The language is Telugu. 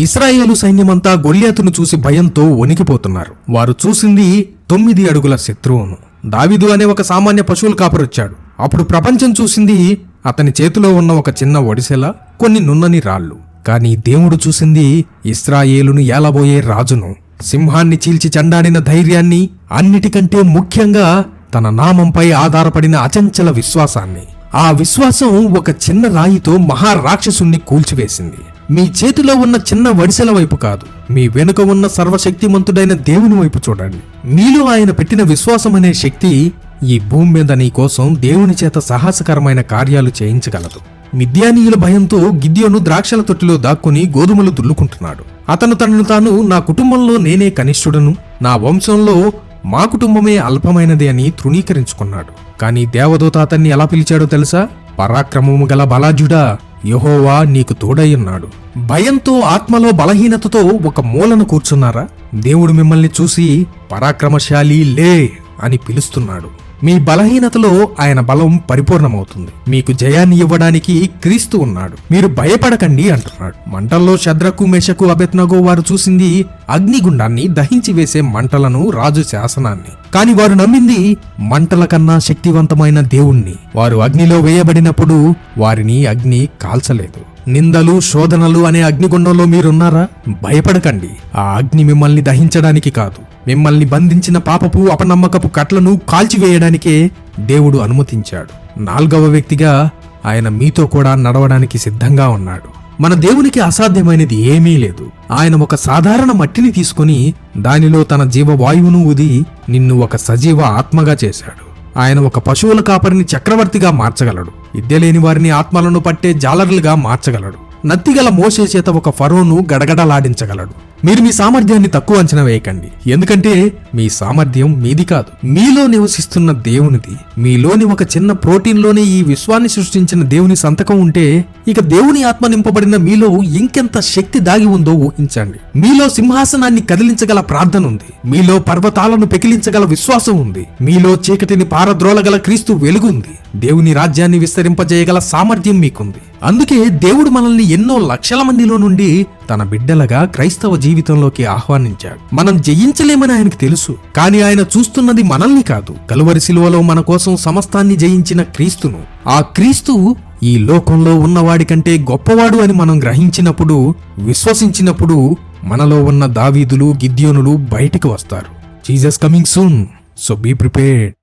ఇస్రాయేలు సైన్యమంతా గొల్లియాతును చూసి భయంతో వణికిపోతున్నారు. వారు చూసింది తొమ్మిది అడుగుల శత్రువును. దావిదు అనే ఒక సామాన్య పశువులు కాపరొచ్చాడు. అప్పుడు ప్రపంచం చూసింది అతని చేతిలో ఉన్న ఒక చిన్న ఒడిసెల కొన్ని నున్నని రాళ్ళు. కానీ దేవుడు చూసింది ఇస్రాయేలును ఏలబోయే రాజును. సింహాన్ని చీల్చి చండాడిన ధైర్యాన్ని అన్నిటికంటే ముఖ్యంగా తన నామంపై ఆధారపడిన అచంచల విశ్వాసాన్ని. ఆ విశ్వాసం ఒక చిన్న రాయితో మహారాక్షసుణ్ణి కూల్చివేసింది. మీ చేతిలో ఉన్న చిన్న వడిసెల వైపు కాదు. మీ వెనుక ఉన్న సర్వశక్తిమంతుడైన దేవుని వైపు చూడండి. నీలో ఆయన పెట్టిన విశ్వాసం అనే శక్తి ఈ భూమి మీద నీ కోసం దేవుని చేత సాహసకరమైన కార్యాలు చేయించగలదు. మిద్యానీయుల భయంతో గిద్యోను ద్రాక్షల తొట్టిలో దాక్కుని గోధుమలు దుల్లుకుంటున్నాడు. అతను తనను తాను నా కుటుంబంలో నేనే కనిష్ఠుడను నా వంశంలో మా కుటుంబమే అల్పమైనది అని తృణీకరించుకున్నాడు. కానీ దేవదూత అతన్ని ఎలా పిలిచాడో తెలుసా? పరాక్రమము గల బలాజుడా యహోవా నీకు తోడయ్యున్నాడు భయంతో ఆత్మలో బలహీనతతో ఒక మూలను కూర్చున్నారా? దేవుడు మిమ్మల్ని చూసి పరాక్రమశాలి లే అని పిలుస్తున్నాడు. మీ బలహీనతలో ఆయన బలం పరిపూర్ణమవుతుంది. మీకు జయాన్ని ఇవ్వడానికి క్రీస్తు ఉన్నాడు. మీరు భయపడకండి అంటున్నాడు. మంటల్లో శద్రకు మేషకు అబెత్నగో వారు చూసింది అగ్నిగుండాన్ని దహించి వేసే మంటలను రాజు శాసనాన్ని. కాని వారు నమ్మింది మంటల కన్నా శక్తివంతమైన దేవుణ్ణి. వారు అగ్నిలో వేయబడినప్పుడు వారిని అగ్ని కాల్చలేదు. నిందలు శోధనలు అనే అగ్నిగుండంలో మీరున్నారా? భయపడకండి. ఆ అగ్ని మిమ్మల్ని దహించడానికి కాదు. మిమ్మల్ని బంధించిన పాపపు అపనమ్మకపు కట్లను కాల్చివేయడానికే దేవుడు అనుమతించాడు. నాలుగవ వ్యక్తిగా ఆయన మీతో కూడా నడవడానికి సిద్ధంగా ఉన్నాడు. మన దేవునికి అసాధ్యమైనది ఏమీ లేదు. ఆయన ఒక సాధారణ మట్టిని తీసుకొని దానిలో తన జీవవాయువును ఊది నిన్ను ఒక సజీవ ఆత్మగా చేశాడు. ఆయన ఒక పశువుల కాపరిని చక్రవర్తిగా మార్చగలడు. విద్య లేని వారిని ఆత్మలను పట్టే జాలర్లుగా మార్చగలడు. నత్తిగల మోసే చేత ఒక ఫరోను గడగడలాడించగలడు. మీరు మీ సామర్థ్యాన్ని తక్కువ అంచనా వేయకండి. ఎందుకంటే మీ సామర్థ్యం మీది కాదు. మీలో నివసిస్తున్న దేవునిది. మీలోని ఒక చిన్న ప్రోటీన్లోనే ఈ విశ్వాన్ని సృష్టించిన దేవుని సంతకం ఉంటే ఇక దేవుని ఆత్మ నింపబడిన మీలో ఇంకెంత శక్తి దాగి ఉందో ఊహించండి. మీలో సింహాసనాన్ని కదిలించగల ప్రార్థన ఉంది. మీలో పర్వతాలను పెకిలించగల విశ్వాసం ఉంది. మీలో చీకటిని పారద్రోలగల క్రీస్తు వెలుగుంది దేవుని రాజ్యాన్ని విస్తరింపజేయగల సామర్థ్యం మీకుంది. అందుకే దేవుడు మనల్ని ఎన్నో లక్షల మందిలో నుండి తన బిడ్డలగా క్రైస్తవ జీవితంలోకి ఆహ్వానించాడు. మనం జయించలేమని ఆయనకు తెలుసు కానీ ఆయన చూస్తున్నది మనల్ని కాదు. కలువరి శిలువలో మన కోసం సమస్తాన్ని జయించిన క్రీస్తును. ఆ క్రీస్తు ఈ లోకంలో ఉన్నవాడి కంటే గొప్పవాడు అని మనం గ్రహించినప్పుడు విశ్వసించినప్పుడు మనలో ఉన్న దావీదులు గిద్యోనులు బయటికి వస్తారు. Jesus coming soon so be prepared.